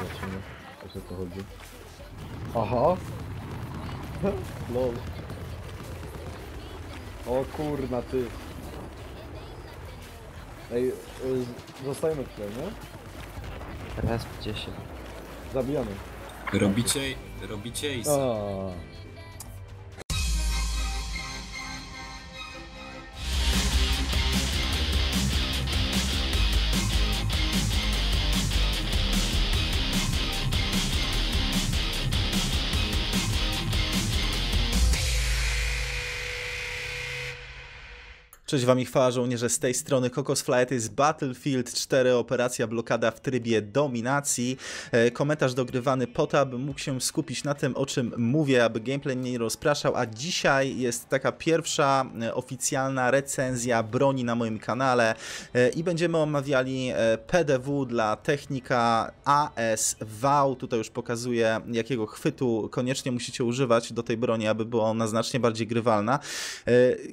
Zobaczymy, o co to chodzi. Aha! Lol. O kurna, ty. Ej, y, zostajemy tutaj, nie? Raz w 10. Zabijamy. Robicie, robicie i A. Cześć wam i chwała żołnierze z tej strony Kokos Flight jest Battlefield 4 operacja blokada w trybie dominacji. E, Komentarz dogrywany po to, aby mógł się skupić na tym o czym mówię, aby gameplay mnie nie rozpraszał, a dzisiaj jest taka pierwsza e, oficjalna recenzja broni na moim kanale e, i będziemy omawiali PDW dla technika ASV. Tutaj już pokazuję jakiego chwytu koniecznie musicie używać do tej broni, aby była ona znacznie bardziej grywalna.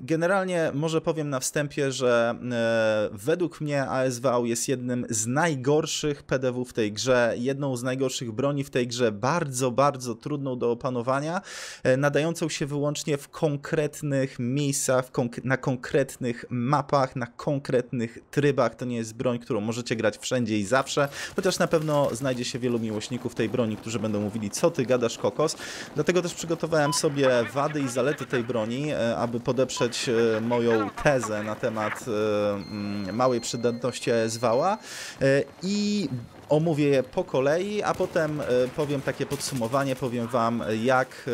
Generalnie może powiem na wstępie, że e, według mnie ASV jest jednym z najgorszych PDW w tej grze, jedną z najgorszych broni w tej grze, bardzo, bardzo trudną do opanowania, e, nadającą się wyłącznie w konkretnych miejscach, na konkretnych mapach, na konkretnych trybach. To nie jest broń, którą możecie grać wszędzie i zawsze, chociaż na pewno znajdzie się wielu miłośników tej broni, którzy będą mówili, co ty gadasz kokos. Dlatego też przygotowałem sobie wady i zalety tej broni, e, aby podeprzeć moją tezę na temat e, mm, małej przydatności ASV-a e, i omówię je po kolei, a potem e, powiem takie podsumowanie, powiem wam jak,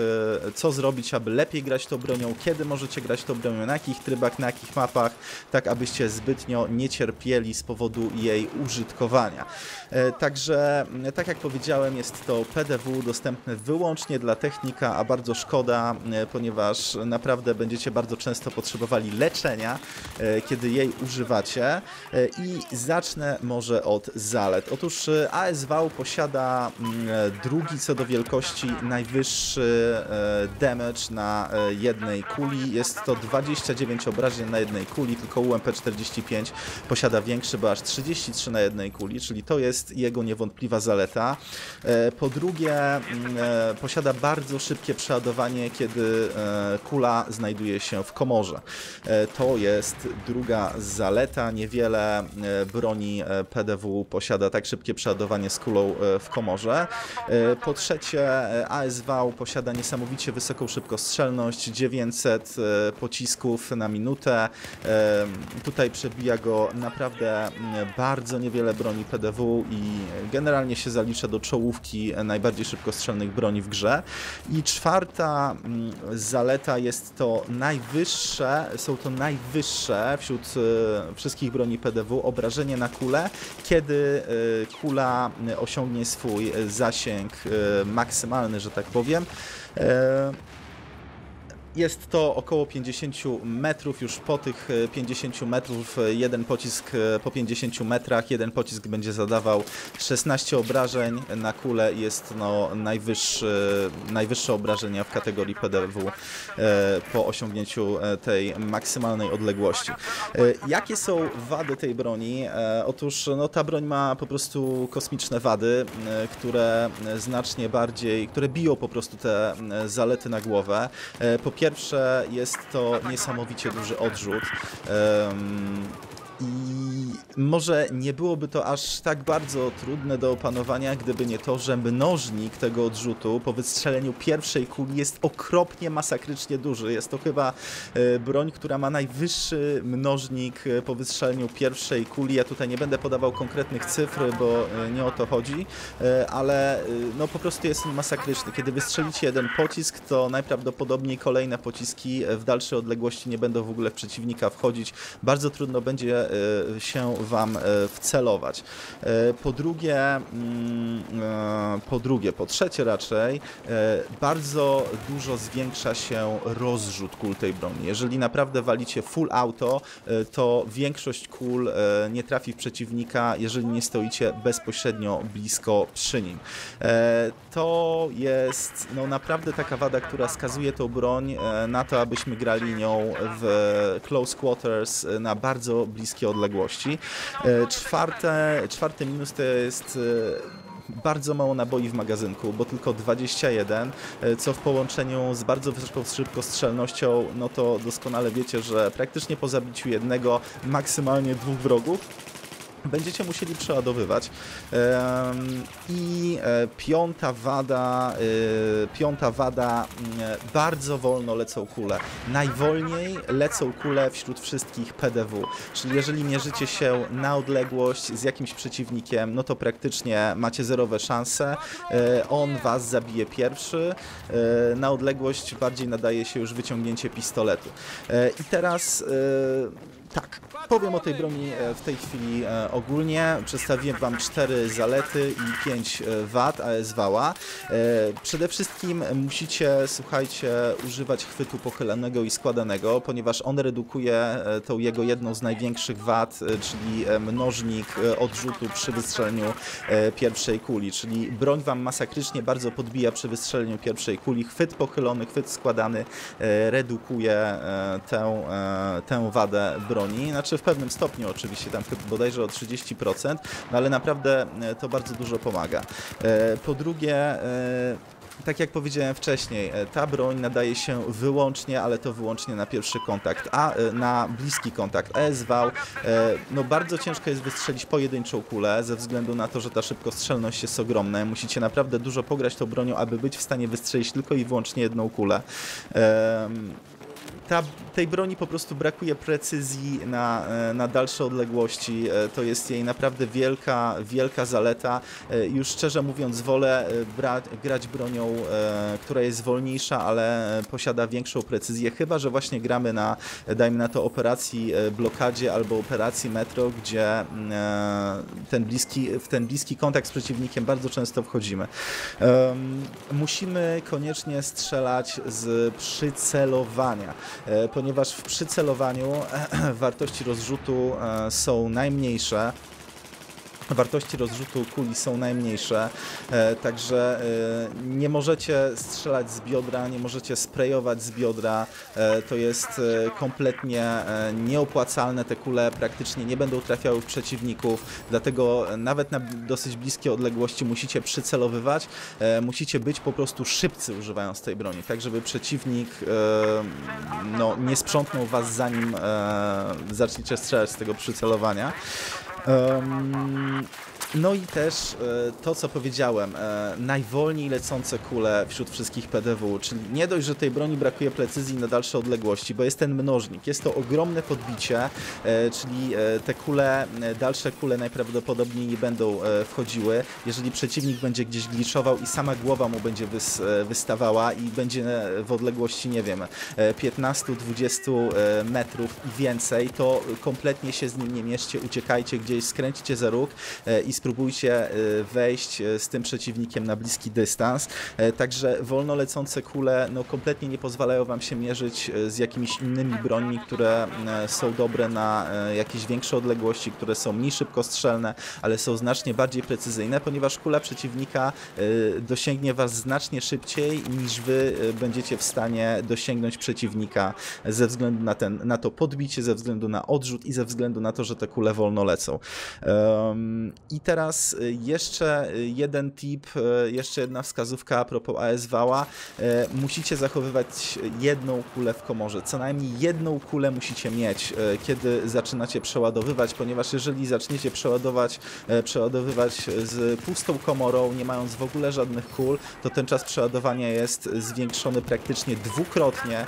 e, co zrobić, aby lepiej grać tą bronią, kiedy możecie grać tą bronią, na jakich trybach, na jakich mapach, tak abyście zbytnio nie cierpieli z powodu jej użytkowania. E, Także, tak jak powiedziałem, jest to PDW dostępne wyłącznie dla technika, a bardzo szkoda, e, ponieważ naprawdę będziecie bardzo często potrzebowali leczenia, e, kiedy jej używacie. E, I zacznę może od zalet. Otóż e, ASV posiada mm, e, drugi co do wielkości najwyższy e, damage na e, jednej kuli. Jest to 29 obrażeń na jednej kuli, tylko UMP45 posiada większy, bo aż 33 na jednej kuli, czyli to jest jego niewątpliwa zaleta. Po drugie, mm, posiada bardzo szybkie przeładowanie, kiedy kula znajduje się w komorze. To jest druga zaleta. Niewiele broni PDW posiada tak szybkie przeładowanie z kulą e, w komorze. E, Po trzecie, e, ASV posiada niesamowicie wysoką szybkostrzelność, 900 e, pocisków na minutę. Tutaj przebija go naprawdę mm, bardzo niewiele broni PDW i generalnie się zalicza do czołówki najbardziej szybkostrzelnych broni w grze. I czwarta mm, zaleta jest to najwyższe, są to najwyższe wśród wszystkich broni PDW obrażenie na kulę, kiedy kula e, osiągnie swój e, zasięg e, maksymalny, że tak powiem. E, jest to około 50 metrów, już po tych e, 50 metrów e, jeden pocisk e, po 50 metrach, jeden pocisk będzie zadawał 16 obrażeń na kulę jest no najwyższy, najwyższe obrażenia w kategorii PDW e, po osiągnięciu e, tej maksymalnej odległości. E, Jakie są wady tej broni? E, Otóż no, ta broń ma po prostu kosmiczne wady, e, które znacznie bardziej, które biją po prostu te e, zalety na głowę. E, Po pierwsze jest to niesamowicie duży odrzut. Em, I może nie byłoby to aż tak bardzo trudne do opanowania, gdyby nie to, że mnożnik tego odrzutu po wystrzeleniu pierwszej kuli jest okropnie masakrycznie duży. Jest to chyba e, broń, która ma najwyższy mnożnik e, po wystrzeleniu pierwszej kuli. Ja tutaj nie będę podawał konkretnych cyfr, bo e, nie o to chodzi, ale no po prostu jest on masakryczny. Kiedy wystrzelicie jeden pocisk, to najprawdopodobniej kolejne pociski w dalszej odległości nie będą w ogóle w przeciwnika wchodzić. Bardzo trudno będzie e, się wam e, wcelować. E, Po drugie, mm, po drugie, po trzecie raczej, bardzo dużo zwiększa się rozrzut kul tej broni. Jeżeli naprawdę walicie full auto, to większość kul nie trafi w przeciwnika, jeżeli nie stoicie bezpośrednio blisko przy nim. To jest no, naprawdę taka wada, która skazuje tą broń na to, abyśmy grali nią w close quarters na bardzo bliskie odległości. E, Czwarte, czwarty minus to jest e, bardzo mało naboi w magazynku, bo tylko 21, e, co w połączeniu z bardzo wysoką szybkostrzelnością, no to doskonale wiecie, że praktycznie po zabiciu jednego, maksymalnie dwóch wrogów, będziecie musieli przeładowywać. I e, piąta wada, e, piąta wada, mm, bardzo wolno lecą kule. Najwolniej lecą kule wśród wszystkich PDW. Czyli jeżeli mierzycie się na odległość z jakimś przeciwnikiem, no to praktycznie macie zerowe szanse. E, On was zabije pierwszy. Na odległość bardziej nadaje się już wyciągnięcie pistoletu. I teraz tak, powiem o tej broni e, w tej chwili e, ogólnie. Przedstawiłem Wam cztery zalety i pięć e, wad ASV-a. E, Przede wszystkim musicie, słuchajcie, używać chwytu pochylanego i składanego, ponieważ on redukuje tą jego jedną z największych wad, czyli mnożnik odrzutu przy wystrzeleniu pierwszej kuli, czyli broń Wam masakrycznie bardzo podbija przy wystrzeleniu pierwszej kuli. Chwyt pochylony, chwyt składany redukuje tę, tę wadę broni. Znaczy w pewnym stopniu oczywiście, tam bodajże o 30%, no ale naprawdę e, to bardzo dużo pomaga. E, Po drugie, e, tak jak powiedziałem wcześniej, ta broń nadaje się wyłącznie, ale to wyłącznie na pierwszy kontakt, a na bliski kontakt ESV, no bardzo ciężko jest wystrzelić pojedynczą kulę, ze względu na to, że ta szybkostrzelność jest ogromna. Musicie naprawdę dużo pograć tą bronią, aby być w stanie wystrzelić tylko i wyłącznie jedną kulę. Ta, tej broni po prostu brakuje precyzji na, e, na dalsze odległości. E, To jest jej naprawdę wielka, wielka zaleta. E, Już szczerze mówiąc, wolę grać bronią, która jest wolniejsza, ale posiada większą precyzję. Chyba, że właśnie gramy na, dajmy na to, operacji blokadzie albo operacji metro, gdzie ten bliski, w ten bliski kontakt z przeciwnikiem bardzo często wchodzimy. Musimy koniecznie strzelać z przycelowania, ponieważ w przycelowaniu wartości rozrzutu e, są najmniejsze. Wartości rozrzutu kuli są najmniejsze, e, także e, nie możecie strzelać z biodra, nie możecie sprayować z biodra. E, to jest kompletnie nieopłacalne. Te kule praktycznie nie będą trafiały w przeciwników, dlatego nawet na dosyć bliskie odległości musicie przycelowywać. Musicie być po prostu szybcy używając tej broni, tak żeby przeciwnik no, nie sprzątnął was zanim zaczniecie strzelać z tego przycelowania. Euh... no i też e, to, co powiedziałem, e, najwolniej lecące kule wśród wszystkich PDW, czyli nie dość, że tej broni brakuje precyzji na dalsze odległości, bo jest ten mnożnik, jest to ogromne podbicie, e, czyli te kule, dalsze kule najprawdopodobniej nie będą wchodziły, jeżeli przeciwnik będzie gdzieś gliczował i sama głowa mu będzie wys, wystawała i będzie w odległości, nie wiem, e, 15-20 e, metrów i więcej, to kompletnie się z nim nie mieszcie, uciekajcie gdzieś, skręćcie za róg i spróbujcie e, wejść e, z tym przeciwnikiem na bliski dystans. E, Także wolno lecące kule no, kompletnie nie pozwalają wam się mierzyć z jakimiś innymi brońmi, które są dobre na jakieś większe odległości, które są mniej szybkostrzelne, ale są znacznie bardziej precyzyjne, ponieważ kula przeciwnika dosięgnie was znacznie szybciej niż wy będziecie w stanie dosięgnąć przeciwnika ze względu na, ten, na to podbicie, ze względu na odrzut i ze względu na to, że te kule wolno lecą. Em, I teraz y, jeszcze y, jeden tip, y, jeszcze jedna wskazówka a propos ASV-a. E, Musicie zachowywać jedną kulę w komorze. Co najmniej jedną kulę musicie mieć, kiedy zaczynacie przeładowywać, ponieważ jeżeli zaczniecie przeładować, przeładowywać z pustą komorą, nie mając w ogóle żadnych kul, to ten czas przeładowania jest zwiększony praktycznie dwukrotnie.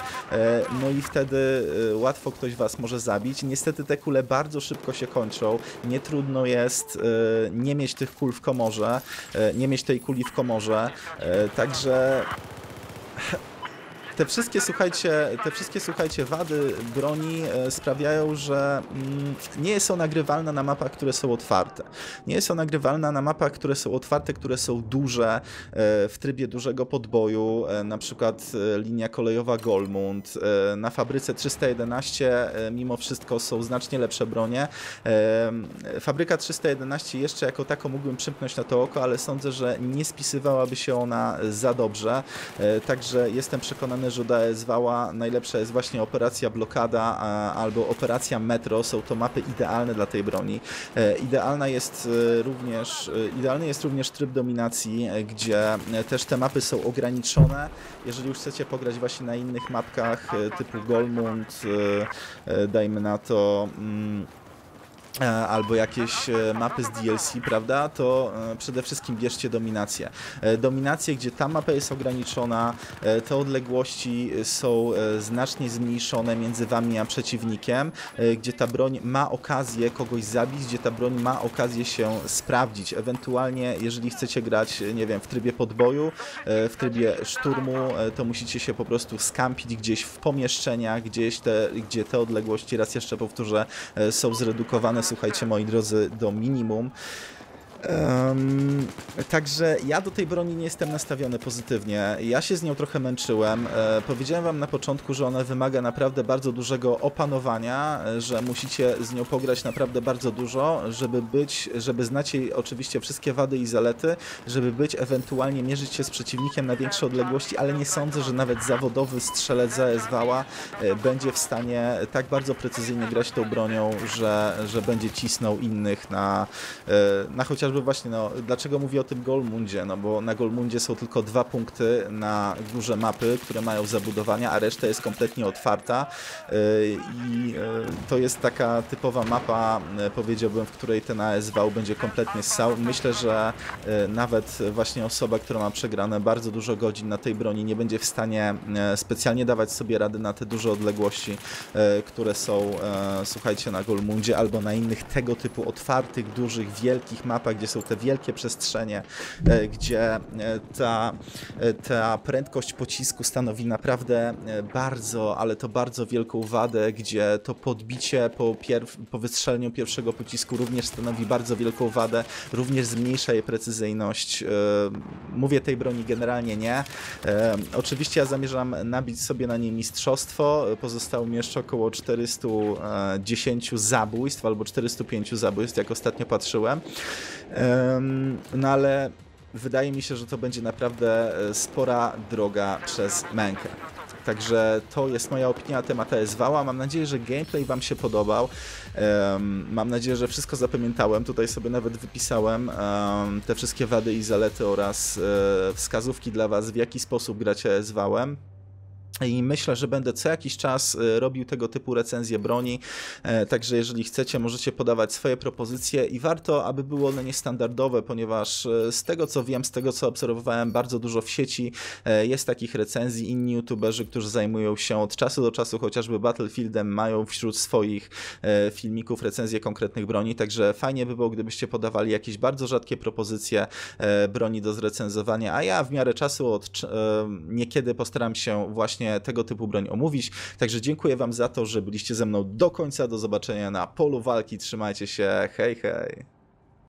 No i wtedy łatwo ktoś was może zabić. Niestety te kule bardzo szybko się kończą. Nie trudno jest nie mieć tych kul w komorze, e, nie mieć tej kuli w komorze. E, Także te wszystkie, słuchajcie, te wszystkie, słuchajcie, wady broni e, sprawiają, że mm, nie jest ona nagrywalna na mapach, które są otwarte. Nie jest ona nagrywalna na mapach, które są otwarte, które są duże, e, w trybie dużego podboju, e, na przykład linia kolejowa Golmund. Na fabryce 311 e, mimo wszystko są znacznie lepsze bronie. Fabryka 311 jeszcze jako taką mógłbym przymknąć na to oko, ale sądzę, że nie spisywałaby się ona za dobrze. Także jestem przekonany, do ESV-a najlepsza jest właśnie operacja blokada albo operacja metro. Są to mapy idealne dla tej broni. E, Idealna jest e, również, e, idealny jest również tryb dominacji, gdzie też te mapy są ograniczone. Jeżeli już chcecie pograć właśnie na innych mapkach typu Golmund, dajmy na to. mm, albo jakieś e, mapy z DLC, prawda, to e, przede wszystkim bierzcie dominację. E, Dominację, gdzie ta mapa jest ograniczona, e, te odległości są e, znacznie zmniejszone między wami a przeciwnikiem, e, gdzie ta broń ma okazję kogoś zabić, gdzie ta broń ma okazję się sprawdzić. Ewentualnie, jeżeli chcecie grać, e, nie wiem, w trybie podboju, e, w trybie szturmu, e, to musicie się po prostu skampić gdzieś w pomieszczeniach, gdzieś te, gdzie te odległości, raz jeszcze powtórzę, e, są zredukowane, słuchajcie moi drodzy, do minimum. Em, także ja do tej broni nie jestem nastawiony pozytywnie. Ja się z nią trochę męczyłem. E, powiedziałem wam na początku, że ona wymaga naprawdę bardzo dużego opanowania, e, że musicie z nią pograć naprawdę bardzo dużo, żeby być, żeby znać jej oczywiście wszystkie wady i zalety, żeby być ewentualnie mierzyć się z przeciwnikiem na większe odległości, ale nie sądzę, że nawet zawodowy strzelec ZSW-a e, będzie w stanie tak bardzo precyzyjnie grać tą bronią, że, że będzie cisnął innych na, na chociażby właśnie, no, dlaczego mówię o tym Golmundzie, no bo na Golmundzie są tylko dwa punkty na górze mapy, które mają zabudowania, a reszta jest kompletnie otwarta e, i e, to jest taka typowa mapa, e, powiedziałbym, w której ten ASV będzie kompletnie ssał. Myślę, że nawet właśnie osoba, która ma przegrane bardzo dużo godzin na tej broni nie będzie w stanie specjalnie dawać sobie rady na te duże odległości, które są, słuchajcie, na Golmundzie albo na innych tego typu otwartych, dużych, wielkich mapach, gdzie są te wielkie przestrzenie, gdzie e, ta, e, ta prędkość pocisku stanowi naprawdę e, bardzo, ale to bardzo wielką wadę, gdzie to podbicie po, pierw, po wystrzeleniu pierwszego pocisku również stanowi bardzo wielką wadę, również zmniejsza jej precyzyjność. E, Mówię tej broni generalnie nie. E, Oczywiście ja zamierzam nabić sobie na niej mistrzostwo. Pozostało mi jeszcze około 410 zabójstw albo 405 zabójstw, jak ostatnio patrzyłem. No ale wydaje mi się, że to będzie naprawdę e, spora droga przez mękę. Także to jest moja opinia na temat ESV-a. Mam nadzieję, że gameplay Wam się podobał. Em, mam nadzieję, że wszystko zapamiętałem. Tutaj sobie nawet wypisałem em, te wszystkie wady i zalety oraz e, wskazówki dla Was, w jaki sposób grać ESV-em. I myślę, że będę co jakiś czas e, robił tego typu recenzje broni. E, Także jeżeli chcecie, możecie podawać swoje propozycje i warto, aby były one niestandardowe, ponieważ e, z tego co wiem, z tego co obserwowałem bardzo dużo w sieci, jest takich recenzji. Inni youtuberzy, którzy zajmują się od czasu do czasu chociażby Battlefieldem, mają wśród swoich filmików recenzje konkretnych broni. Także fajnie by było, gdybyście podawali jakieś bardzo rzadkie propozycje broni do zrecenzowania, a ja w miarę czasu od niekiedy postaram się właśnie tego typu broń omówić. Także dziękuję Wam za to, że byliście ze mną do końca. Do zobaczenia na polu walki. Trzymajcie się. Hej, hej.